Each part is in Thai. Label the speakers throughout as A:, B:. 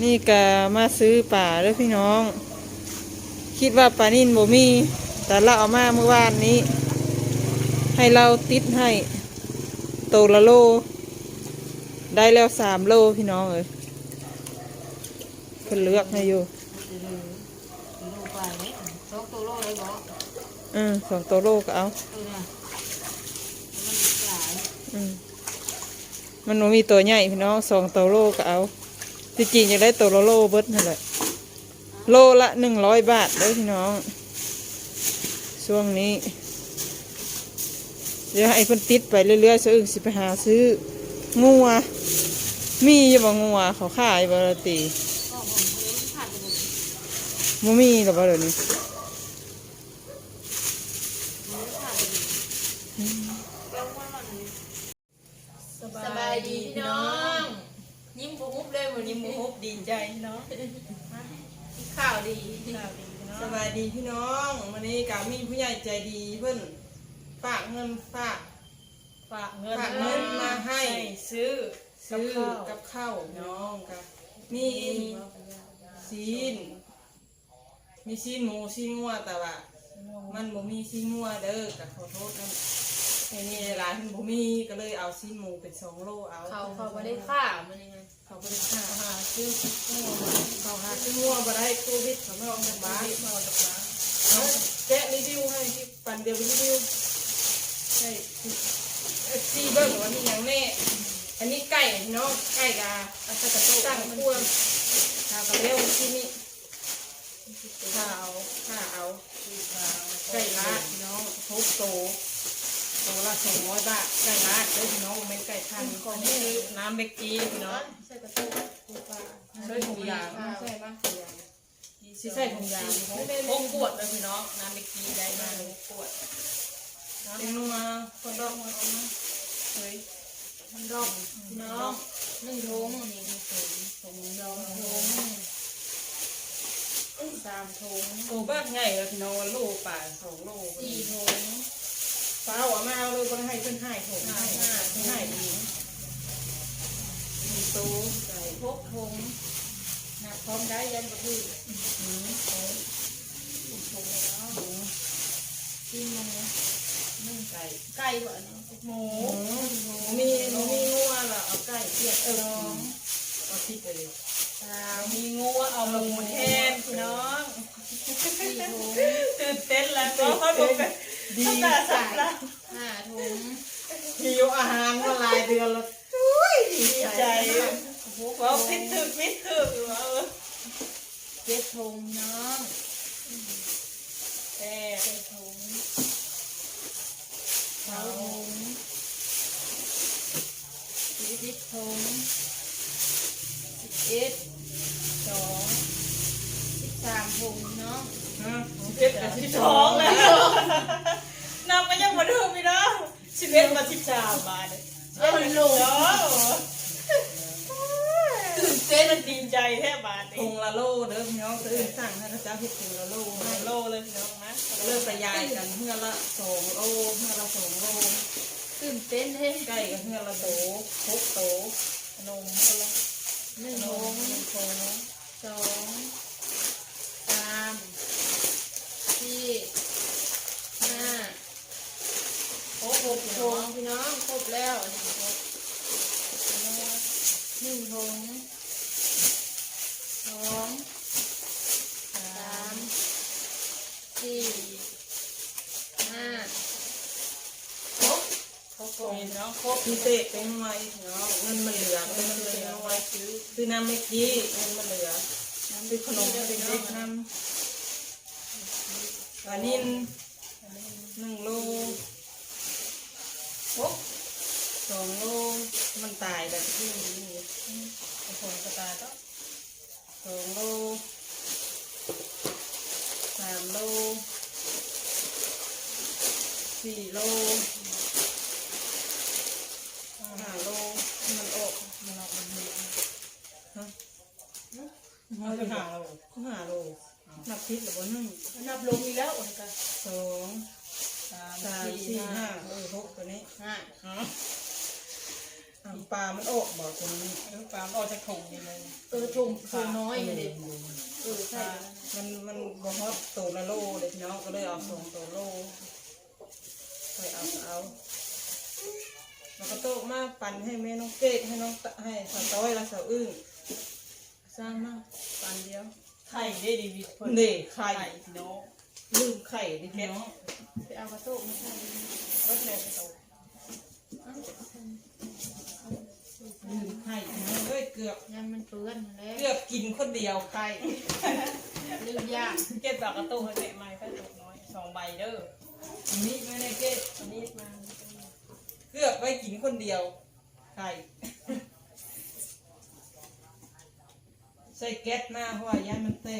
A: นี่ก็มาซื้อป่าเด้อพี่น้อง คิดว่าปลานิ่นบ่มี แต่เราเอามาเมื่อวานนี้ ให้เราติดให้โตวละโล ได้แล้วสามโลพี่น้องเอ้ยเพิ่นเลือกให้อยู่
B: โลไปไหมสองตัวโลเลยบอก
A: อืมสองตัวโลก็เอา
B: เออนะมันหลาย
A: อืมมันบ่มีตัวใหญ่พี่น้องสองตัวโลก็เอา ที่จริงอยากได้ตัวละโลเบิดนั่นแหละโลละหนึ่งร้อยบาทเด้อพี่น้อง ช่วงนี้ เดี๋ยวให้เพิ่นติดไปเรื่อยๆซะอึ่งสิไปหาซื้องัวมีอยู่บ่งัวเขาขายบ่ละติ
B: ก็ผมเพิ่มผ่านไปหมด
A: บ่มีหรอบ่เดี๋ยวนี้
B: สบายดีพี่น้อง วันนี้
A: ยิ้มมุบดีใจเนาะ
B: ข่าวดี
A: สบายดีพี่น้องวันนี้ก็มีผู้ใหญ่ใจดีเพิ่นฝากเงินฝาก
C: ฝากเงิน
A: ฝากเงินมาให้
C: ซื้อ
A: ซื้อ
C: กับ
A: ข้าวน้องกับมีซีน มีซีนหมูซีนงัวแต่ว่ามันบ่มีซีนงัวเด้อกับขอโทษนะ นี่ร้านเพิ่นบ่มีก็เลยเอาซีนหมูเป็นสองโลเอา
B: เขาเขาไม่ได้ข่ามันยังไง
A: เขาบ่ได้ค่า
C: หาซื้องัวมา
A: เขาหาซื้องัวบ่ได้โควิดเขาไม่ออกจากบ้าน
C: มาจากร้าน
A: เอาแกะรีวิวให้ที่ปันเดียวรีวิวใช่เอฟซีเบิ้งว่ามีอย่างแน่อันนี้ไก่เนาะไก่กาอัตตะโตตั้งคั่วข้าวกระเลี้ยวที่นี่ข้าวข้าเอาไก่ลาดพี่น้องทุกโต โตละสองร้อยบาทไก่ลาดเด้อพี่น้องไม่ไก่พันของนี่คือน้ำเบกกี้พี่น้อง
B: ใส่กระตุ้นปูปลา
A: ใส่ถุงยาง
B: ใส่ปะ
A: สิใส่ถุงยาง
C: พกขวดเลยพี่น้องน้ำเมกกี้ได้มาหกขวด
A: เป็นนัวคนดอกมาเอามาเฮ้ย
B: มันดอกพี่น้องนึ่งถุงนี่ถุงถุงดองถุงสามถุง
A: โอ้บ้านใหญ่แล้วพี่น้องว่าโลป่าสองโล
B: สี่ถุง
A: ฟ้าเอามาเอาเลยก็ให้เพื่นให้ผมให้ให้ดีมีตู้ใส่
B: พกถุงหนักพร้อมได้ยันกระดือ
A: หืม
B: ถุงแล้วกินมันเนี่ย
A: นึ่งไก่
B: ไก่บ่เนาะหมู
A: หมูมีหมูมีงัวละเอาไก่เทียบเออเอาพริกไปเลย
B: ม
C: มีงูเอาลงมาแทนพี่น้อ
B: ง
C: ตื่นเต้นแล้วก็เขาดูกัน
A: ดี
C: ตาสับแล้ว
B: ห้าถุง
A: หิวอาหารมาหลายเดือนแล้วดี
C: ดีใจว่าพิดถึกพิดถึกว่าเออ
B: เจ็ดถุงน้อง
C: แต่
B: เจ็ดถุงเก้าถุงสิบถุงสิบเอ็ดสองสิบสามถุงเนาะ
A: ฮะเจ็ดกับสิบส
C: ส
A: อ
C: องงแล้วนับ ก็ยังมาดูพี่น้องสิบเอ็ดมาสิบสามบาทเลย
B: เอ้ยลุง
C: ตื่นเต้นมันดีใจแทบบาท
A: ถุงละโลเด้อพี่น้องซื้อสั่งให้นะจ๊ะเห็ดถุงละโลให้
C: โลเลยพี่น้องนะ
A: เลิกไปยายกันเพื่อละสองโลเพื่อละสองโล
B: ตื่นเต้นเฮ้ย
A: ไก่กับเพื่อละโตหกโต
C: นมก็ละ
B: หนึ่งถุงสองสามสี่ห้า
C: โอ้โห
B: ถุงพี่น้องคร บแล้วหนึ่งถุงสองสามสี่ห้าครบครบ
C: โอ้ยน้องครบ
A: พิเศษเป็นไว้เนาะเงินมันเหลือเงินมันเหลือไว้ซื้อซื้อน้ำเมื่อกี้เงินมันเหลือซื้อขนมเป็นเด็กน้ำอันนี้หนึ่งโลหก สองโลมันตายแบบที่นี่
C: ผลกระตายก็
A: สองโลสามโลสี่โลห้าโลมันออกมันออกมันเยอะฮะ
C: ห้าสิบห้าโล
A: ก็ห้าโลนับทิศหรือว่าหนึ่ง
B: นับลงอีกแล้วนะกัน
A: สอง
C: สาม
A: สาม
C: สี่
A: สี่
C: ห้า
A: ห้าเออหกตัวนี้
B: ห้า
A: เอาปลามันออกบอกตรงนี้
C: เออปลาออกจากถุงนี่เลย
B: เออถุงถุงน้อยเลยเด็กเออใช่
A: มันมันบ่ฮอดตัวละโลเลยพี่น้องก็เลยเอาสองตัวโลไปเอาเอาแล้วก็โตะมาปั่นให้แม่น้องเกดให้น้องตะให้สาวต้อยและสาวอึ้งสร้างมาปั่นเดียว
C: ไข่ได้ดีวิทเพิ่น
A: นี่ไข่
C: ไข่เนาะ
A: ลืมไข่ดิพี่น้อง
B: ไปเอากระโตะมาใส่
C: รถแม่ไปโต
A: ลืมไข่พี่น้องเอ้ยเกือบ
B: ยันมันเปื้อนแล้ว
A: เกือบกินคนเดียวไข่
B: ลืมยาก
C: เก็บปากกระตู้ให้แม่ใหม่ก็ตกน้อยสองใบเด้อ
A: อันนี้ไม่ได้เกด
C: อันนี้มา
A: เกือบไปกินคนเดียวไข่ใส่แก๊สหน้าเพราะว่ายันมันเตะ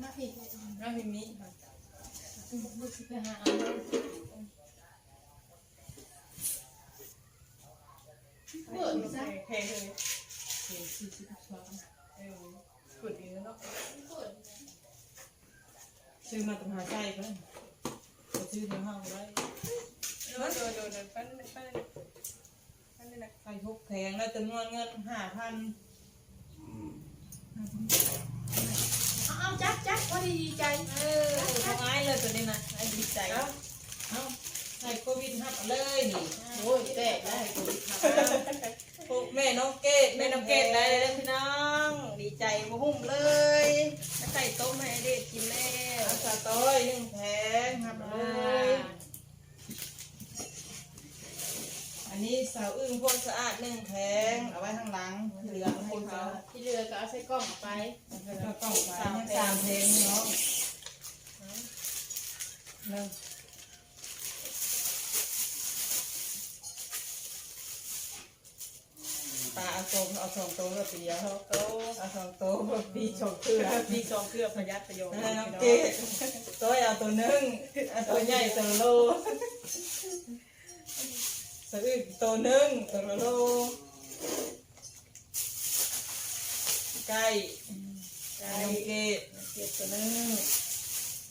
B: น่าผิด
A: น้าพิมพ์นี้
B: ลูกสิไปหาเอา เปิดซะ
C: แค่เลย
A: เสียสี่สิบสอง
C: เออขุดดีเนาะ
B: เปิด
A: ซื้อมาตรงหาใจเพิ่นไปซื้อในห้างไว้
C: โดนโดนโดนปั้นปั้นปั้นนี่นะ
A: ไข่พกแพงแล้วจำนวนเงินห้าพัน
B: เอาเอาจักจักพอดีดีใจ
C: เออทำง่ายเลยตัวนี้นะไอ้ดีใจ
A: เอาเอ้โควิดฮับเลยนี่
B: โอ้ยแตกได้
A: โควิดฮับ พวกแม่น้องเกด
C: แม่น้องเกดได้เลยพี่น้อง ดีใจมาหุ่มเลยใส่ต้มให้เด็กกินแล้ว
A: เอาสาต้อยหนึ่งแพงฮับเอาเลยอันนี้สาวอึ้งพวกสะอาดหนึ่งแพงเอาไว้ข้างหลังเหลืองให้เขา
B: ที่เรือก็เอาใส่กล้องไป
A: แล้วก็ต้องไปให้สามเพลงเนาะ โตเอาสองโตก็ปีเดียว
C: โต
A: เอาสองโตก็ปีสองคือ
C: ดีสองเครือประหยัดประโยชน์
A: น้องเกดตัวเอาตัวหนึงเอาตัวใหญ่ตัวละโลสะอึกตัวหนึงตัวละโลไก่ไก่น้องเกด
C: เก็บตัวนึง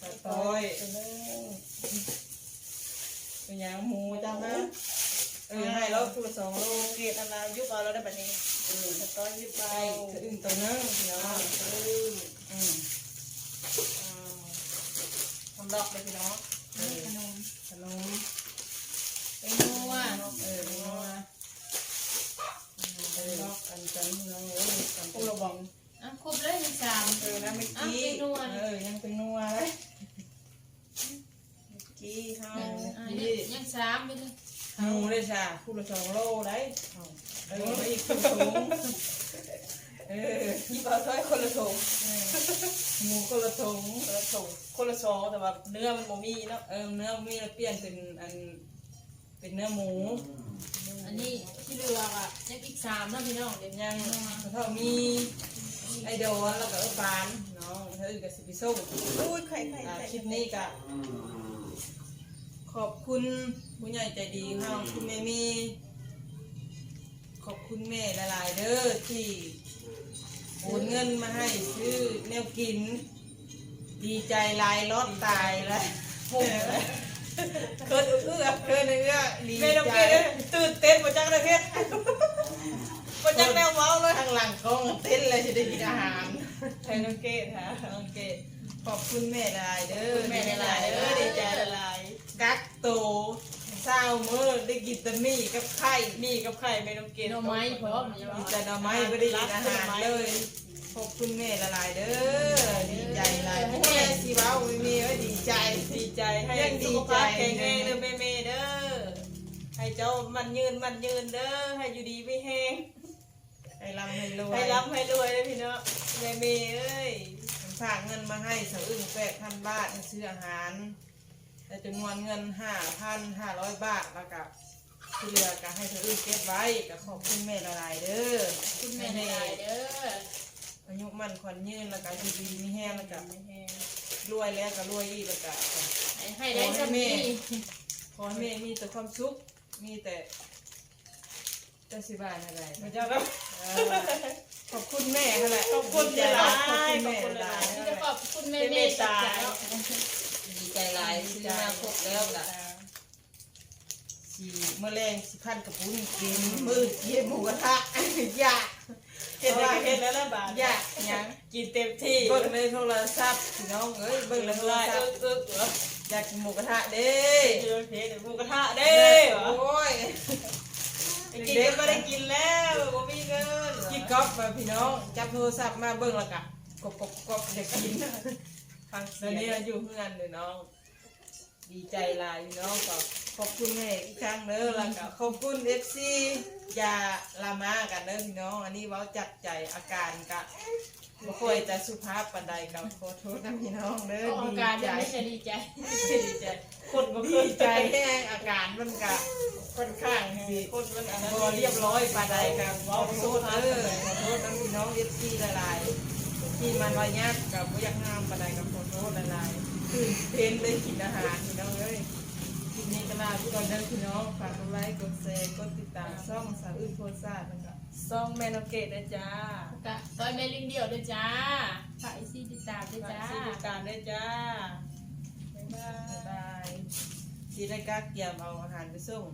A: ตะต้อย
C: ตัวนึง
A: เป็นหยังหมูจังนะ เออให้เราคือสองโล
C: เกตอันละยุบเอาแล้วได้แบบนี้สตอนยุบไป
A: ไก่สะอึกตัวนึงเนาะอืม
C: ทำดอกเลยพี่น้อง
B: ขนม
A: ขนม
B: เป็นนัว
A: เออนัวเออล็อกอันจันน้องเอ้ยอัน
C: พวกเราบอก
B: อะครบเลยมีสาม
C: เออนะเมื่อกี้
A: เออยังเป็นนัวเลย
C: เมื่อกี้เท่า
B: อะยังยังสามไปเลย
A: หมูเลยจ้ะคู่ละสองโลได้เออไม่อีกคู่ถุงเออ
C: ยี่ปลาซ้อยคนละถุง
A: หมูคนละถุง
C: คนละถุงคนละซองแต่ว่าเนื้อมันโมมีเนาะ
A: เออเนื้อมีแล้วเปลี่ยนเป็นอันเป็นเนื้อหมู
B: อันนี้ที่เรืออะยังอีกสามนะพี่น้องเดี๋ยว
A: ยังเท่ามีไอโดนแล้วก็เออบานน้องเธอกับสิบิส้ม
C: อุ้ยไข่ไข่
A: อ่า
C: ไข่
A: คลิปนี้ก็ ขอบคุณผู้ใหญ่ใจดีเฮาคุณแม่มี ขอบคุณแม่หลายๆเด้อที่โอนเงินมาให้ซื้อแนวกิน ดีใจหลายรอดตายแล้วโอ้ยเกินเอื้อเกินเอื้อดี
C: เมนู
A: ใจ
C: เกดตื่นเต้นมาจังเลยเพชรมาจังแนวเมาเลย
A: ข้างหลังกล้องเต้นเลยจะได้กินอาหาร
C: ไข่น้องเกดฮะ
A: โอเคขอบคุณแม่หลายๆเด้อ
C: แม่หลายๆเด้อดีใจหลาย
A: กัก โตเศร้าเมื่อได้กินแต่หมี่กับไข่
C: ๆมีกับไข่เมนูเกด
B: หน่อไม้พร้อมอย่า
A: มี
B: ว่า
A: แต่หน่อไม้ไม่ได้กินอาหารเลยขอบคุณแม่ละลายเด้อดีใจหลายแม่สิเว้าไม่มีเอ้ยดีใจ
C: ดีใจให้
A: ยังดี
C: สุข
A: ใจ
C: ภาพแข็งแรงเด้อแม่เมเด้อให้เจ้ามันยืนมันยืนเด้อให้อยู่ดีไม่แห้ง
A: ให้ร่ำให้รวย
C: ให้รับให้รวยเลยพี่เนาะแม่เมเอ้ย
A: ฝากเงินมาให้สาวอึ้งแปดพันบาทให้ซื้ออาหาร แต่จำนวนเงินห้าพันห้าร้อยบาทแล้วก็ที่เหลือก็ให้สาวอึ้งเก็บไว้ก็ขอบคุณแม่ละลายเด้อ
B: คุณแม่หลายเด้อ
A: อายุมันขวัญยืนแล้วก็อยู่ดีมีแห้งแล้วก็
C: ไม่แห้ง
A: รวยแล้วก็รวยอีกแล้วก็
B: ให้ให้ได้สักที
A: ขอให้แม่มีแต่ความสุขมีแต่จะสิบายอะไร
C: พระเจ้าครับ
A: เออขอบคุณแม่เขาแหละ
C: ขอบคุณ
A: ดี
C: ห
A: ใจ
C: ลาย
A: ขอบคุณ
C: ขอ
A: แม่
C: บคุณห
A: หลา
C: ลายย
B: จะขอบคุณแม่เมตตา
A: ดี ใจหลายซื้อมาครบแล้วล่ะสีเมื่อแรงสิพันกระปุ้นกินมืดกินหมูกระทะอยาก
C: เห็นแล้วก็เห็นแล้วละบาท
A: อยากหยัง
C: กินเต็มที่
A: เบิ่งในโทรศัพท์พี่น้องเอ้ยเบิ่งในโทร
C: ลาย
A: ศั
C: เอิ
A: พท์
C: กเอิกเหรอ
A: อยากกินหมูกระทะเด้
C: เจอเพจหมูกระทะเด้เหรอ
A: โอ้ย
C: กินก็ไม่ได้กินแล้วบ่มีเงิน
A: กินก๊อบมาพี่น้องจับโทรศัพท์มาเบิ่งแล้วกะกบกบกบอยากกิน
C: ฟังเสี
A: ตอน
C: ยง
A: นี้เราอยู่เพื่อนเลยน้อง ดีใจหลายพี่น้องก็ขอบคุณแม่อีกครั้งเด้อแล้วก็ขอบคุณเอฟซียาลามากันเด้อพี่น้อง อันนี้เว้าจักใจอาการกะบ่ค่อยจะสุภาพปานใดกับขอโทษนะพี่น้องเด้อ
B: ออก
A: ดี
B: อาการ
A: ใจ
B: จะไม่ใช่ดีใจ
C: ดีใจคนบ่เค
A: ดี
C: ย
A: ใจ
C: ใจ
A: แห้งอาการมันกะค่อนข้างสิ
C: คนมันอันนั้น
A: พอเรียบร้อยปานใดกับขอโทษเด้อขอโทษนะพี่น้องเอฟซีหลายๆที่มันวายากกับบ่อยากห้ามปานใดกับขอ โทษหลายๆตื่นเต้นเลยกินอาหารพี่น้องเอ้ยคลิปนี้ก็ลาพี่ก่อนเด้อพี่น้องฝากกดไลค์กดแชร์กดติดตามช่องสาวอื่นโพสต์ซ่าแล้วก็
C: ซองแมนโอเกตนะจ้า
B: กะตอนแม่ลิงเดียวด้วยจ้าฝากไอซี่ติดตามด้วย
C: ฝาก
B: จ้า
C: ซื้อการด้วยจ้าบ๊ายบา
A: บ๊ายยบายที่ได้กล้าเกียมเอาอาหารไปส่ง